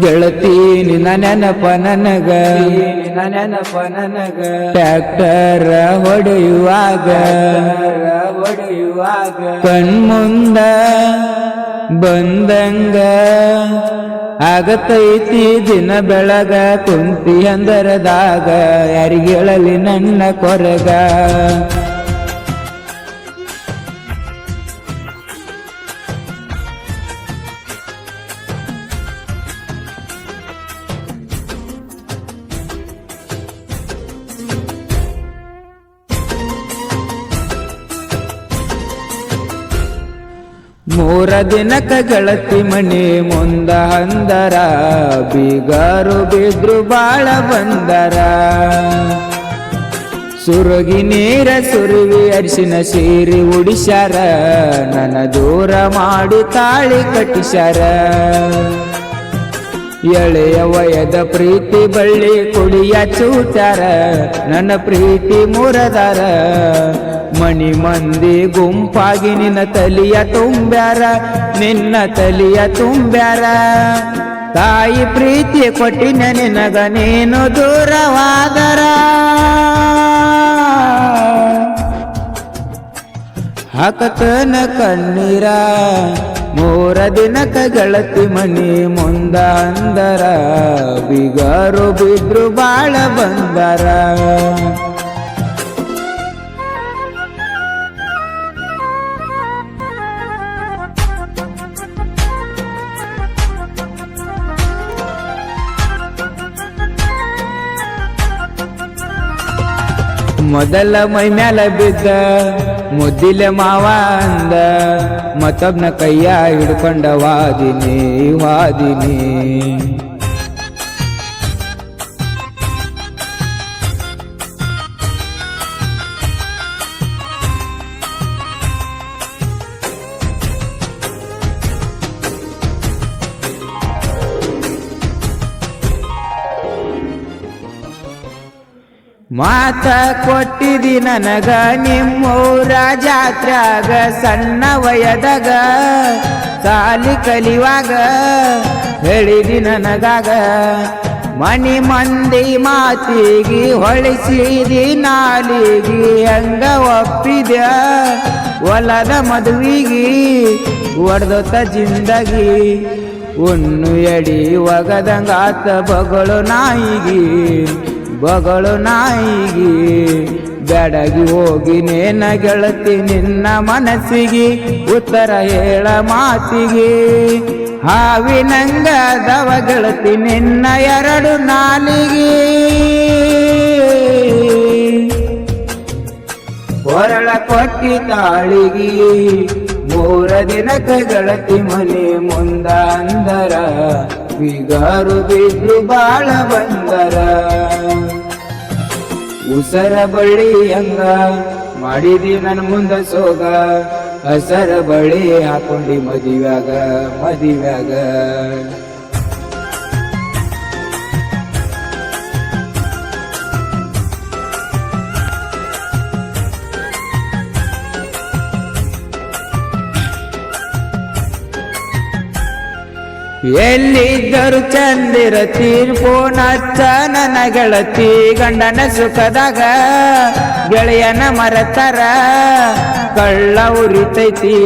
ಗೆಳತಿ ನಿನ್ನ ನೆನಪ ನನಗ. ನಿನ ನೆನಪ ನನಗ ಟ್ಯಾಕ್ಟರ ಹೊಡೆಯುವಾಗ. ಹೊಡೆಯುವಾಗ ಕಣ್ಮುಂದ ಬಂದಂಗ. ಆಗತೈತಿ ದಿನ ಬೆಳಗ ಕುಂತಿ ಅಂದರದಾಗ. ಯಾರಿಗೇಳಲಿ ನನ್ನ ಕೊರಗ. ಮೂರ ದಿನಕ ಗೆಳತಿ ಮಣಿ ಮುಂದ ಅಂದರ, ಬೀಗರು ಬಿದ್ರು ಬಾಳ ಬಂದರ. ಸುರುಗಿ ನೀರ ಸುರುವಿ ಅರಿಶಿನ ಸೀರಿ ಉಡಿಸ್ಯಾರ ನನ್ನ ದೂರ ಮಾಡಿ ತಾಳಿ ಕಟ್ಟಿಸ್ಯಾರ. ಎಳೆಯ ವಯದ ಪ್ರೀತಿ ಬಳ್ಳಿ ಕುಡಿಯ ಚೂಟ್ಯಾರ, ನನ್ನ ಪ್ರೀತಿ ಮುರದಾರ. ಮಣಿ ಮಂದಿ ಗುಂಪಾಗಿ ನಿನ್ನ ತಲಿಯ ತುಂಬ್ಯಾರ, ನಿನ್ನ ತಲಿಯ ತುಂಬ್ಯಾರ. ತಾಯಿ ಪ್ರೀತಿ ಕೊಟ್ಟಿನ ನಿನಗ ನೀನು ದೂರವಾದರ. ಹಾಕತನ ಕಣ್ಣೀರ, ಮೂರ ದಿನಕ ಗೆಳತಿ ಮನಿ ಮುಂದ ಅಂದರ. ಬಿಗಾರು ಬಿದ್ರು ಬಾಳ ಬಂದರ. ಮೊದಲ ಮೈ ಮ್ಯಾಲ ಬಿದ್ದ ಮುದ್ದಿಲ ಮಾವ ಅಂದ ಮತ್ತೊಬ್ನ ಕೈಯ ಹಿಡ್ಕೊಂಡ ವಾದಿನಿ ವಾದಿನಿ. ಮಾತ ಕೊಟ್ಟಿದಿ ನನಗ ನಿಮ್ಮೂರ ಜಾತ್ರಾಗ ಸಣ್ಣ ವಯದಾಗ. ಸಾಲಿ ಕಲಿವಾಗ ಹೇಳಿದಿ ನನಗಾಗ. ಮನಿ ಮಂದಿ ಮಾತಿಗಿ ಹೊಳಿಸಿದಿ ನಾಲಿಗಿ ಹಂಗ ಒಪ್ಪಿದ ಹೊಲದ ಮದುವಿಗಿ ಒಡ್ದೊತ್ತ ಜಿಂದಗಿ. ಉಣ್ಣು ಎಡಿ ಒಗದಂಗಾತ ಬಗಳು ನಾಯಿಗಿ. ಬಗಳು ನಾಯಿಗೆ. ಬೆಡಗಿ ಹೋಗಿ ನೇನ ಗೆಳತಿ ನಿನ್ನ ಮನಸ್ಸಿಗೆ, ಉತ್ತರ ಹೇಳ ಮಾತಿಗೆ. ಹಾವಿನಂಗ ದವ ಗೆಳತಿ ನಿನ್ನ ಎರಡು ನಾಲಿಗೆ. ಹೊರಳ ಕೊಟ್ಟಿ ತಾಳಿಗೆ. ಮೂರ ದಿನಕ ಗೆಳತಿ ಮನೆ ಮುಂದ ಅಂದರ. ಬಿಗಾರು ಬಿದ್ರು ಬಾಳ ಬಂದರ. ಉಸರ ಬಳಿ ಹಂಗ ಮಾಡಿದಿ ನನ್ನ ಮುಂದ ಸೋಗ. ಹಸರ ಬಳಿ ಹಾಕೊಂಡಿ ಮದಿವ್ಯಾಗ ಮದಿವ್ಯಾಗ. ಎಲ್ಲಿದ್ದರು ಚಂದಿರ ಫೋನ್ ಹಚ್ಚ ನನ್ನ ಗೆಳತಿ ಗಂಡನ ಸುಖದಾಗ. ಗೆಳೆಯನ ಮರತರ ಕಳ್ಳ ಉರಿತೈತಿ.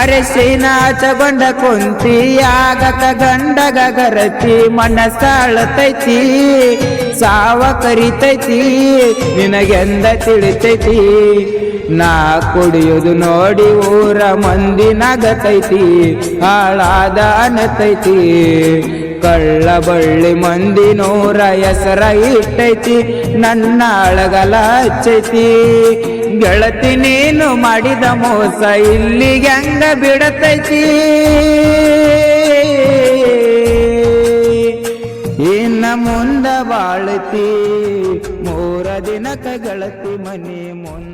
ಅರಸಿನ ಆಚಗೊಂಡ ಕುಂತಿ ಆಗಕ ಗಂಡಗ ಗರತಿ ಮಣ್ಣ ಸಾಳತೈತಿ ಸಾವ ಕರಿತೈತಿ, ನಿನಗೆಂದ ತಿಳಿತೈತಿ. ನಾ ಕುಡಿಯುದು ನೋಡಿ ಊರ ಮಂದಿ ನಗತೈತಿ, ಹಾಳಾದ ಅನತೈತಿ. ಕಳ್ಳ ಬಳ್ಳಿ ಮಂದಿ ನೂರ ಹೆಸರ ಇಟ್ಟೈತಿ, ನನ್ನ ಅಳಗಲ ಹಚ್ಚೈತಿ. ಗೆಳತಿ ನೀನು ಮಾಡಿದ ಮೋಸ ಇಲ್ಲಿಗೆ ಹಂಗ ಬಿಡತೈತಿ? ಇನ್ನ ಮುಂದ ಬಾಳತಿ, ಮೂರ ದಿನಕ ಗೆಳತಿ ಮನಿ ಮುಂದ